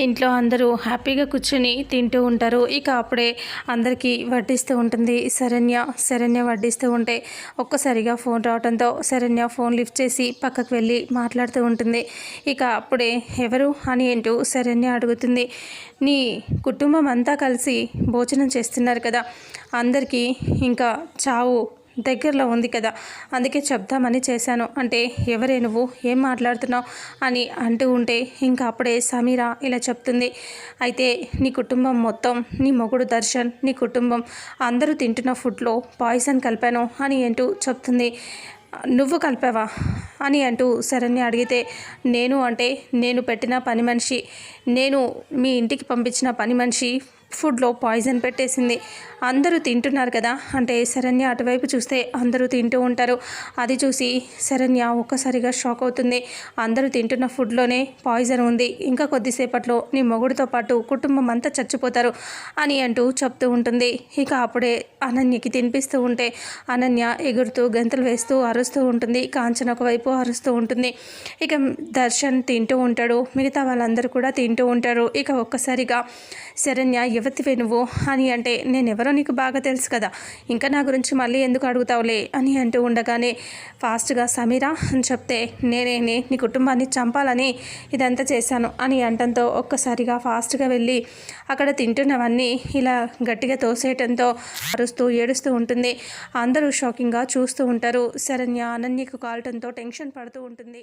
ఇంట్లో అందరూ హ్యాపీగా కూర్చొని తింటూ ఉంటారు. ఇక అప్పుడే అందరికీ వడ్డిస్తూ ఉంటుంది. శరణ్య శరణ్య వడ్డిస్తూ ఉంటే ఒక్కసారిగా ఫోన్ రావడంతో శరణ్య ఫోన్ లిఫ్ట్ చేసి పక్కకు వెళ్ళి మాట్లాడుతూ ఉంటుంది. ఇక అప్పుడే ఎవరు అని అంటూ శరణ్య అడుగుతుంది. నీ కుటుంబం అంతా కలిసి భోజనం చేస్తున్నారు కదా. అందరికీ ఇంకా చావు దగ్గరలో ఉంది కదా అందుకే చెప్దామని చేశాను. అంటే ఎవరే నువ్వు? ఏం మాట్లాడుతున్నావు? అని అంటూ ఉంటే ఇంకా అప్పుడే సమీర ఇలా చెప్తుంది. అయితే నీ కుటుంబం మొత్తం నీ మొగుడు దర్శన్ నీ కుటుంబం అందరూ తింటున్న ఫుడ్లో పాయిజన్ కలిపాను అని అంటూ చెప్తుంది. నువ్వు కలిపావా? అని అంటూ శరణ్య అడిగితే నేను అంటే నేను పెట్టిన పని మనిషి నేను మీ ఇంటికి పంపించిన పని మనిషి ఫుడ్లో పాయిజన్ పెట్టేసింది. అందరూ తింటున్నారు కదా. అంటే శరణ్య అటువైపు చూస్తే అందరూ తింటూ ఉంటారు. అది చూసి శరణ్య ఒక్కసారిగా షాక్ అవుతుంది. అందరూ తింటున్న ఫుడ్లోనే పాయిజన్ ఉంది. ఇంకా కొద్దిసేపట్లో నీ మొగుడితో పాటు కుటుంబం అంతా చచ్చిపోతారు అని అంటూ చెప్తూ ఉంటుంది. ఇక అప్పుడే అనన్యకి తినిపిస్తూ ఉంటే అనన్య ఎగురుతూ గంతులు వేస్తూ అరుస్తూ ఉంటుంది. కాంచన ఒకవైపు అరుస్తూ ఉంటుంది. ఇక దర్శన్ తింటూ ఉంటాడు. మిగతా వాళ్ళందరూ కూడా తింటూ ఉంటారు. ఇక ఒక్కసారిగా శరణ్య యువతివే నువ్వు అని అంటే నేను ఎవరో నీకు బాగా తెలుసు కదా ఇంకా నా గురించి మళ్ళీ ఎందుకు అడుగుతావులే? అని అంటూ ఉండగానే ఫాస్ట్గా సమీరా అని చెప్తే నేనే నీ కుటుంబాన్ని చంపాలని ఇదంతా చేశాను అని అంటంతో ఒక్కసారిగా ఫాస్ట్గా వెళ్ళి అక్కడ తింటున్నవన్నీ ఇలా గట్టిగా తోసేయటంతో అరుస్తూ ఏడుస్తూ ఉంటుంది. అందరూ షాకింగ్గా చూస్తూ ఉంటారు. శరణ్య అనన్యకు కాలటంతో టెన్షన్ పడుతూ ఉంటుంది.